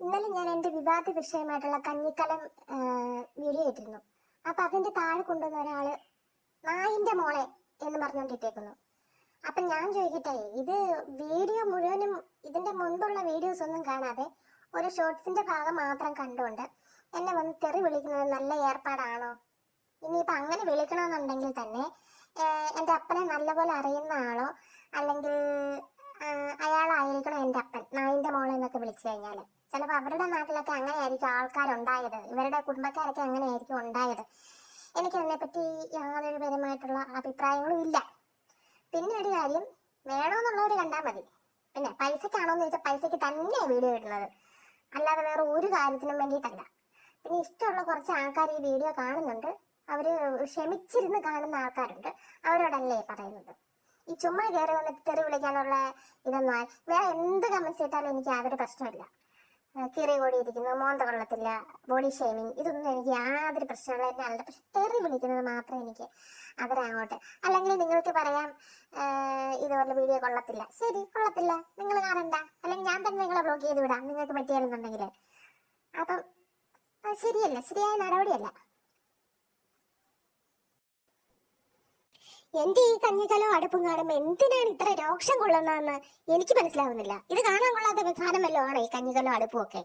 ഇന്നലെ ഞാൻ എന്റെ വിവാദ വിഷയമായിട്ടുള്ള കഞ്ഞിക്കലം വീഡിയോ ഇട്ടിരുന്നു. അപ്പൊ അതിന്റെ താഴെ കൊണ്ടുവന്ന ഒരാൾ നായിന്റെ മോളെ എന്ന് പറഞ്ഞുകൊണ്ടിട്ടേക്കുന്നു. അപ്പൊ ഞാൻ ചോദിക്കട്ടെ ഇത് വീഡിയോ മുഴുവനും ഇതിന്റെ മുൻപുള്ള വീഡിയോസ് ഒന്നും കാണാതെ ഒരു ഷോർട്സിന്റെ ഭാഗം മാത്രം കണ്ടുകൊണ്ട് എന്നെ വന്ന് തെറി വിളിക്കുന്നത് നല്ല ഏർപ്പാടാണോ? ഇനിയിപ്പൊ അങ്ങനെ വിളിക്കണമെന്നുണ്ടെങ്കിൽ തന്നെ എന്റെ അപ്പനെ നല്ലപോലെ അറിയുന്ന ആളോ അല്ലെങ്കിൽ അയാളായിരിക്കണം എന്റെ അപ്പൻ. വിളിച്ചു കഴിഞ്ഞാൽ ചിലപ്പോൾ അവരുടെ നാട്ടിലൊക്കെ അങ്ങനെയായിരിക്കും ആൾക്കാരുണ്ടായത്. ഇവരുടെ കുടുംബക്കാരൊക്കെ അങ്ങനെയായിരിക്കും ഉണ്ടായത്. എനിക്ക് അതിനെപ്പറ്റി യാതൊരു പരമായിട്ടുള്ള അഭിപ്രായങ്ങളും ഇല്ല. പിന്നെ ഒരു കാര്യം വേണമെന്നുള്ളവർ കണ്ടാൽ മതി. പിന്നെ പൈസക്കാണോ എന്ന് ചോദിച്ചാൽ പൈസക്ക് തന്നെ വീഡിയോ ഇടുന്നത്. അല്ലാതെ വേറെ ഒരു കാര്യത്തിനും വേണ്ടിയിട്ടല്ല. പിന്നെ ഇഷ്ടമുള്ള കുറച്ച് ആൾക്കാർ ഈ വീഡിയോ കാണുന്നുണ്ട്. അവർ ക്ഷമിച്ചിരുന്ന് കാണുന്ന ആൾക്കാരുണ്ട്. അവരോടല്ലേ പറയുന്നത്? ഈ ചുമ്മാ കയറി വന്നിട്ട് തെറി വിളിക്കാനുള്ള ഇതൊന്നും വേറെ എന്ത് കമന്റ്സ് ഇട്ടാലും എനിക്ക് യാതൊരു പ്രശ്നമില്ല കീറി കൂടിയിരിക്കുന്നു മോന്ത കൊള്ളത്തില്ല ബോഡി ഷേമിങ് ഇതൊന്നും എനിക്ക് യാതൊരു പ്രശ്നമുള്ള എന്നെ അല്ല പക്ഷെ തെറി വിളിക്കുന്നത് മാത്രം എനിക്ക് അവരങ്ങോട്ട് അല്ലെങ്കിൽ നിങ്ങൾക്ക് പറയാം ഇതുപോലെ വീഡിയോ കൊള്ളത്തില്ല. ശരി കൊള്ളത്തില്ല. നിങ്ങൾ കാണണ്ട. അല്ലെങ്കിൽ ഞാൻ തന്നെ നിങ്ങളെ ബ്ലോക്ക് ചെയ്ത് വിടാം. നിങ്ങൾക്ക് പറ്റിയാലെന്നുണ്ടെങ്കിൽ അപ്പം ശരിയല്ല ശരിയായ നടപടിയല്ല. എന്റെ ഈ കഞ്ഞിക്കലോ അടുപ്പും കാണുമ്പോ എന്തിനാണ് ഇത്ര രോക്ഷം കൊള്ളുന്നതെന്ന് എനിക്ക് മനസ്സിലാവുന്നില്ല. ഇത് കാണാൻ കൊള്ളാത്ത സാധനം വല്ലതും ആണ് ഈ കഞ്ഞിക്കലോ അടുപ്പും ഒക്കെ.